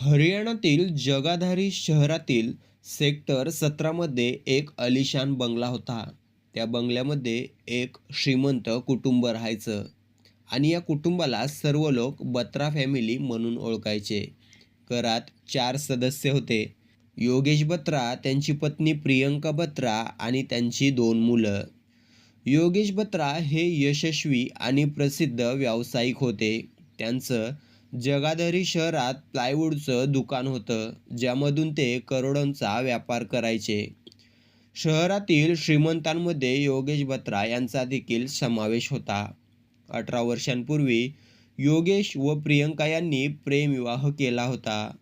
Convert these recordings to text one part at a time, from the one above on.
हरियाणातील जगाधारी शहरातील सेक्टर सतरामध्ये एक अलिशान बंगला होता. त्या बंगल्यामध्ये एक श्रीमंत कुटुंब राहायचं आणि या कुटुंबाला सर्व लोक बत्रा फॅमिली म्हणून ओळखायचे. घरात चार सदस्य होते. योगेश बत्रा त्यांची पत्नी प्रियंका बत्रा आणि त्यांची दोन मुलं. योगेश बत्रा हे यशस्वी आणि प्रसिद्ध व्यावसायिक होते. त्यांचं जगाधरी शहरात प्लायवूडचं दुकान होतं ज्यामधून ते करोडोंचा व्यापार करायचे. शहरातील श्रीमंतांमध्ये योगेश बत्रा यांचा देखील समावेश होता. अठरा वर्षांपूर्वी योगेश व प्रियंका यांनी प्रेमविवाह केला होता.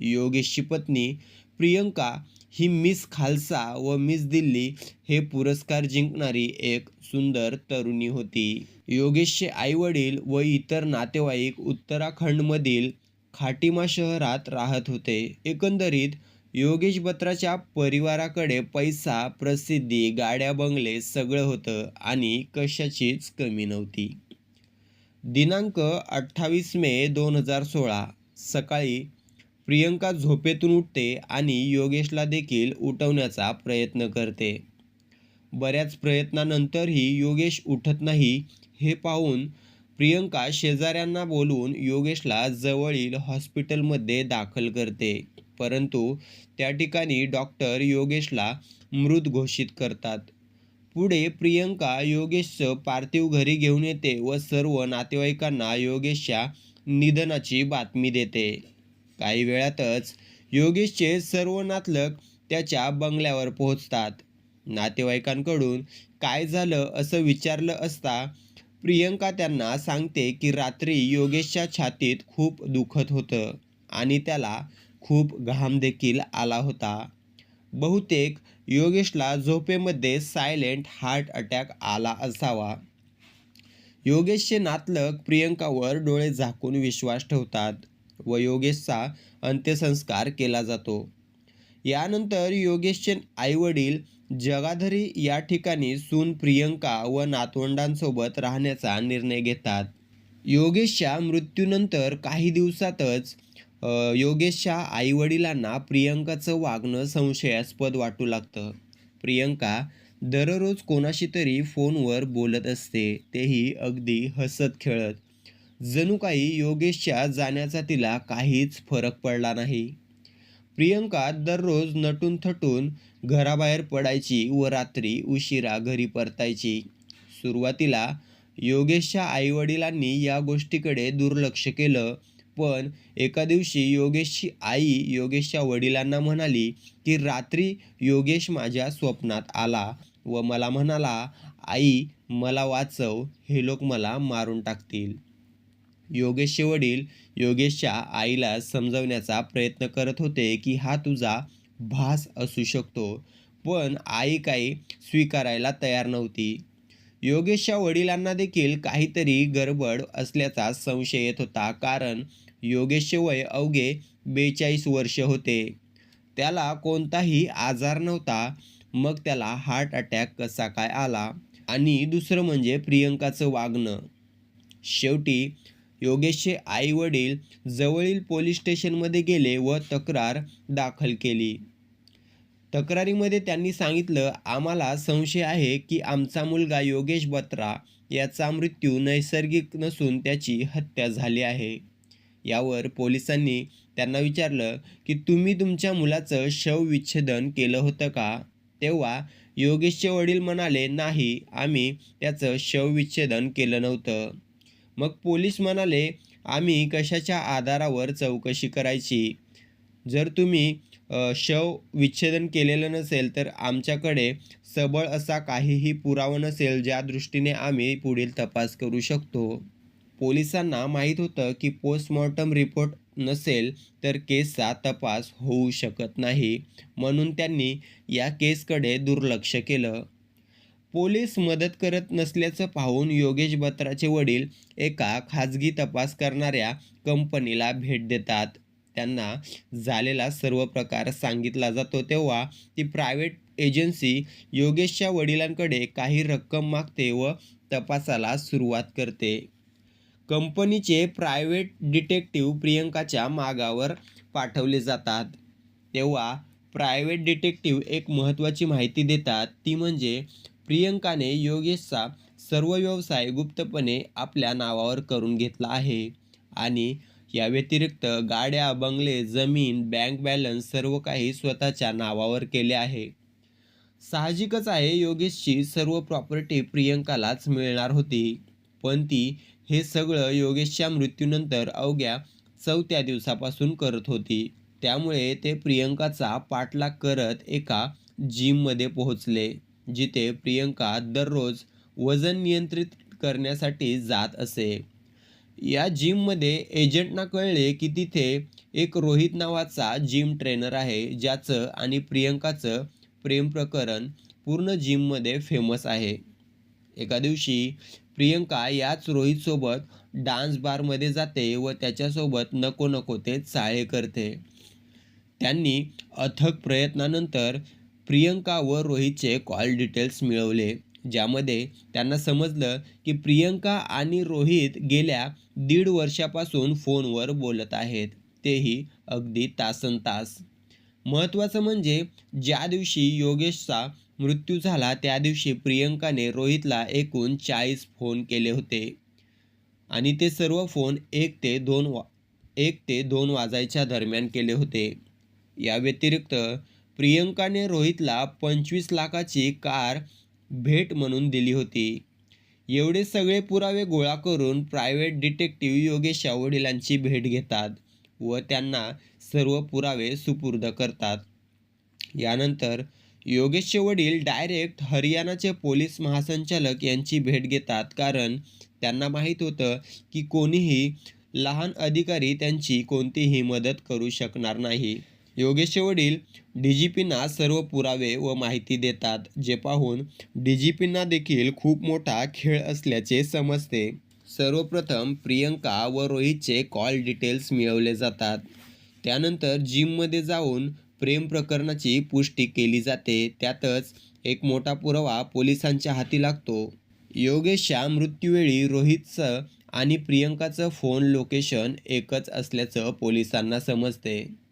योगेशची पत्नी प्रियंका ही मिस खालसा व मिस दिल्ली हे पुरस्कार जिंकणारी एक सुंदर तरुणी होती. योगेशचे आईवडील व इतर नातेवाईक उत्तराखंडमधील खाटिमा शहरात राहत होते. एकंदरीत योगेश बत्राच्या परिवाराकडे पैसा प्रसिद्धी गाड्या बंगले सगळं होतं आणि कशाचीच कमी नव्हती. दिनांक अठ्ठावीस मे दोन हजार सोळा सकाळी प्रियंका झोपेतून उठते आणि योगेशला देखील उठवण्याचा प्रयत्न करते. बऱ्याच प्रयत्नानंतरही योगेश उठत नाही हे पाहून प्रियंका शेजाऱ्यांना बोलून योगेशला जवळील हॉस्पिटलमध्ये दाखल करते. परंतु त्या ठिकाणी डॉक्टर योगेशला मृत घोषित करतात. पुढे प्रियंका योगेशचं पार्थिव घरी घेऊन येते व सर्व नातेवाईकांना योगेशच्या निधनाची बातमी देते. काही वेळातच योगेशचे सर्व नातलग त्याच्या बंगल्यावर पोहोचतात. नातेवाईकांकडून काय झालं असं विचारलं असता प्रियंका त्यांना सांगते की रात्री योगेशच्या छातीत खूप दुखत होतं आणि त्याला खूप घाम देखील आला होता. बहुतेक योगेशला झोपेमध्ये सायलेंट हार्ट अटॅक आला असावा. योगेशचे नातलग प्रियंकावर डोळे झाकून विश्वास ठेवतात. व योगेशचा अंत्यसंस्कार केला जातो. यानंतर योगेशचे आईवडील जगाधरी या ठिकाणी सून प्रियंका व नातवंडांसोबत राहण्याचा निर्णय घेतात. योगेशच्या मृत्यूनंतर काही दिवसातच योगेशच्या आईवडिलांना प्रियंकाचं वागणं संशयास्पद वाटू लागतं. प्रियंका दररोज कोणाशी तरी फोनवर बोलत असते तेही अगदी हसत खेळत. जणू काही योगेशच्या जाण्याचा तिला काहीच फरक पडला नाही. प्रियंका दररोज नटून थटून घराबाहेर पडायची व रात्री उशिरा घरी परतायची. सुरुवातीला योगेशच्या आईवडिलांनी या गोष्टीकडे दुर्लक्ष केलं पण एका दिवशी योगेशची आई योगेशच्या वडिलांना म्हणाली की रात्री योगेश माझ्या स्वप्नात आला व मला म्हणाला आई मला वाचव हे लोक मला मारून टाकतील योगेशचे वडील योगेशच्या आईला समजवण्याचा प्रयत्न करत होते की हा तुझा भास असू शकतो पण आई काही स्वीकारायला तयार नव्हती. योगेशच्या वडिलांना देखील काहीतरी गडबड असल्याचा संशय येत होता कारण योगेशचे वय अवघे बेचाळीस वर्ष होते. त्याला कोणताही आजार नव्हता मग त्याला हार्ट अटॅक कसा काय आला? आणि दुसरं म्हणजे प्रियंकाचं वागणं. शेवटी योगेशचे आई वडील जवळील पोलीस स्टेशनमध्ये गेले व तक्रार दाखल केली. तक्रारीमध्ये त्यांनी सांगितलं आम्हाला संशय आहे की आमचा मुलगा योगेश बत्रा याचा मृत्यू नैसर्गिक नसून त्याची हत्या झाली आहे. यावर पोलिसांनी त्यांना विचारलं की तुम्ही तुमच्या मुलाचं शवविच्छेदन केलं होतं का? तेव्हा योगेशचे वडील म्हणाले नाही आम्ही त्याचं शवविच्छेदन केलं नव्हतं. मग पोलीस म्हणाले आम्ही कशाच्या आधारावर चौकशी करायची? जर तुम्ही शव विच्छेदन केलेलं नसेल तर आमच्याकडे सबळ असा काहीही पुरावा नसेल ज्या दृष्टीने आम्ही पुढील तपास करू शकतो. पोलिसांना माहीत होतं की पोस्टमॉर्टम रिपोर्ट नसेल तर केसचा तपास होऊ शकत नाही. म्हणून त्यांनी या केसकडे दुर्लक्ष केलं. पोलीस मदत करत नसल्याचं पाहून योगेश बत्राचे वडील एका खाजगी तपास करणाऱ्या कंपनीला भेट देतात. त्यांना झालेला सर्व प्रकार सांगितला जातो. तेव्हा ती प्रायव्हेट एजन्सी योगेशच्या वडिलांकडे काही रक्कम मागते व तपासाला सुरुवात करते. कंपनीचे प्रायव्हेट डिटेक्टिव्ह प्रियंकाच्या मागावर पाठवले जातात. तेव्हा प्रायव्हेट डिटेक्टिव्ह एक महत्त्वाची माहिती देतात. ती म्हणजे प्रियंकाने योगेशचा सर्व व्यवसाय गुप्तपणे आपल्या नावावर करून घेतला आहे. आणि या व्यतिरिक्त गाड्या बंगले जमीन बँक बॅलन्स सर्व काही स्वतःच्या नावावर केले आहे. साहजिकच आहे योगेशची सर्व प्रॉपर्टी प्रियंकालाच मिळणार होती. पण ती हे सगळं योगेशच्या मृत्यूनंतर अवघ्या चौथ्या दिवसापासून करत होती. त्यामुळे ते प्रियंकाचा पाठलाग करत एका जिममध्ये पोहोचले. जिथे प्रियंका दररोज वजन नियंत्रित करण्यासाठी जात असे. या जिममध्ये एजंटना कळले की तिथे एक रोहित नावाचा जिम ट्रेनर आहे ज्याचं आणि प्रियंकाचं प्रेम प्रकरण पूर्ण जिममध्ये फेमस आहे. एका दिवशी प्रियंका याच रोहितसोबत डान्स बारमध्ये जाते व त्याच्यासोबत नको नको ते चाळे करते. त्यांनी अथक प्रयत्नानंतर प्रियंका व रोहितचे कॉल डिटेल्स मिळवले ज्यामध्ये त्यांना समजलं की प्रियंका आणि रोहित गेल्या दीड वर्षापासून फोनवर बोलत आहेत. तेही अगदी तासन तास महत्त्वाचं म्हणजे ज्या दिवशी योगेशचा मृत्यू झाला त्या दिवशी प्रियंकाने रोहितला एकूण चाळीस फोन केले होते. आणि ते सर्व फोन एक ते दोन वा एक ते दोन वाजायच्या दरम्यान केले होते. या व्यतिरिक्त प्रियंकाने रोहितला पंचवीस लाखाची कार भेट म्हणून दिली होती. एवढे सगळे पुरावे गोळा करून प्रायव्हेट डिटेक्टिव्ह योगेशच्या वडिलांची भेट घेतात व त्यांना सर्व पुरावे सुपूर्द करतात. यानंतर योगेशचे वडील डायरेक्ट हरियाणाचे पोलीस महासंचालक यांची भेट घेतात कारण त्यांना माहीत होतं की कोणीही लहान अधिकारी त्यांची कोणतीही मदत करू शकणार नाही. योगेशचे वडील डी जी पींना सर्व पुरावे व माहिती देतात जे पाहून डी जी पींना देखील खूप मोठा खेळ असल्याचे समजते. सर्वप्रथम प्रियंका व रोहितचे कॉल डिटेल्स मिळवले जातात. त्यानंतर जिममध्ये जाऊन प्रेम प्रकरणाची पुष्टी केली जाते. त्यातच एक मोठा पुरावा पोलिसांच्या हाती लागतो. योगेशच्या मृत्यूवेळी रोहितचं आणि प्रियंकाचं फोन लोकेशन एकच असल्याचं पोलिसांना समजते.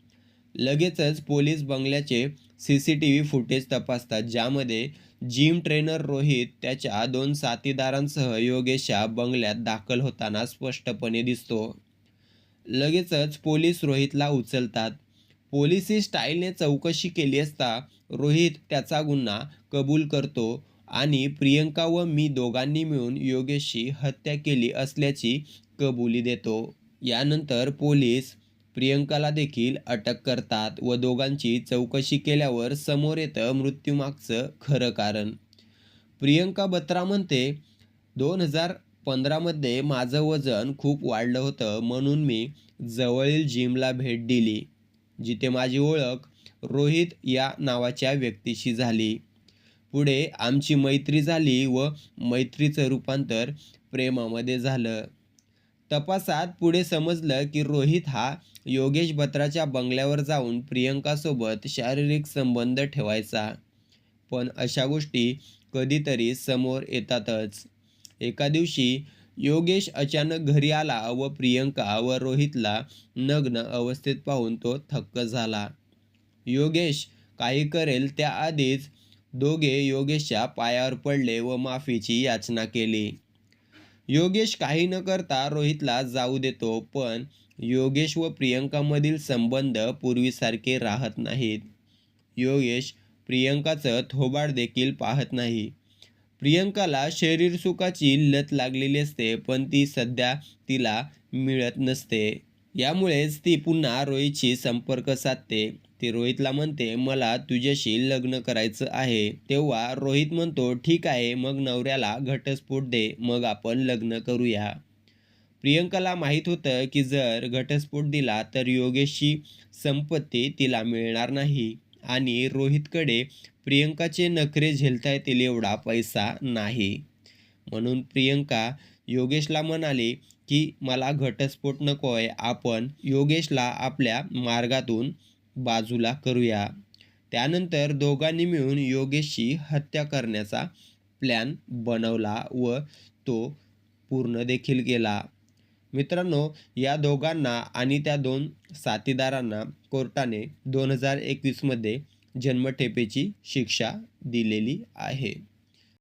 लगेचच पोलीस बंगल्याचे C C T V footage तपासतात ज्यामध्ये जिम ट्रेनर रोहित त्याच्या दोन साथीदारांसह योगेशच्या बंगल्यात दाखल होताना स्पष्टपणे दिसतो. लगेचच पोलीस रोहितला उचलतात. पोलिसी स्टाईलने चौकशी केली असता रोहित त्याचा गुन्हा कबूल करतो आणि प्रियंका व मी दोघांनी मिळून योगेशची हत्या केली असल्याची कबुली देतो. यानंतर पोलीस प्रियंकाला देखील अटक करतात व दोघांची चौकशी केल्यावर समोर येतं मृत्यूमागचं खरं कारण. प्रियंका बत्रा म्हणते दोन हजार पंधरामध्ये माझं वजन खूप वाढलं होतं म्हणून मी जवळील जिमला भेट दिली जिथे माझी ओळख रोहित या नावाच्या व्यक्तीशी झाली. पुढे आमची मैत्री झाली व मैत्रीचं रूपांतर प्रेमामध्ये झालं. तपासात पुढे समजलं की रोहित हा योगेश बत्राच्या बंगल्यावर जाऊन प्रियंकासोबत शारीरिक संबंध ठेवायचा. पण अशा गोष्टी कधीतरी समोर येतातच. एका दिवशी योगेश अचानक घरी आला व प्रियंका व रोहितला नग्न अवस्थेत पाहून तो थक्क झाला. योगेश काही करेल त्याआधीच दोघे योगेशच्या पायावर पडले व माफीची याचना केली. योगेश काही न करता रोहितला जाऊ देतो पण योगेश व प्रियंकामधील संबंध पूर्वीसारखे राहत नाहीत. योगेश प्रियंकाचं थोबाड देखील पाहत नाही. प्रियंकाला शरीर सुखाची लत लागलेली असते पण ती सध्या तिला मिळत नसते. यामुळेच ती पुन्हा रोहितशी संपर्क साधते. ती रोहितला म्हणते मला तुझ्याशी लग्न करायचं आहे. तेव्हा रोहित म्हणतो ठीक आहे मग नवऱ्याला घटस्फोट दे मग आपण लग्न करूया. प्रियंकाला माहीत होतं की जर घटस्फोट दिला तर योगेशची संपत्ती तिला मिळणार नाही. आणि रोहितकडे प्रियंकाचे नखरे झेलता येतील एवढा पैसा नाही. म्हणून प्रियंका योगेशला म्हणाली की मला घटस्फोट नको आहे आपण योगेशला आपल्या मार्गातून बाजूला करूया. त्यानंतर दोघांनी मिळून योगेशची हत्या करण्याचा प्लॅन बनवला व तो पूर्ण देखील केला मित्रांनो या दोघांना आणि त्या दोन साथीदारांना कोर्टाने दोन हजार एकवीसमध्ये जन्मठेपेची शिक्षा दिलेली आहे.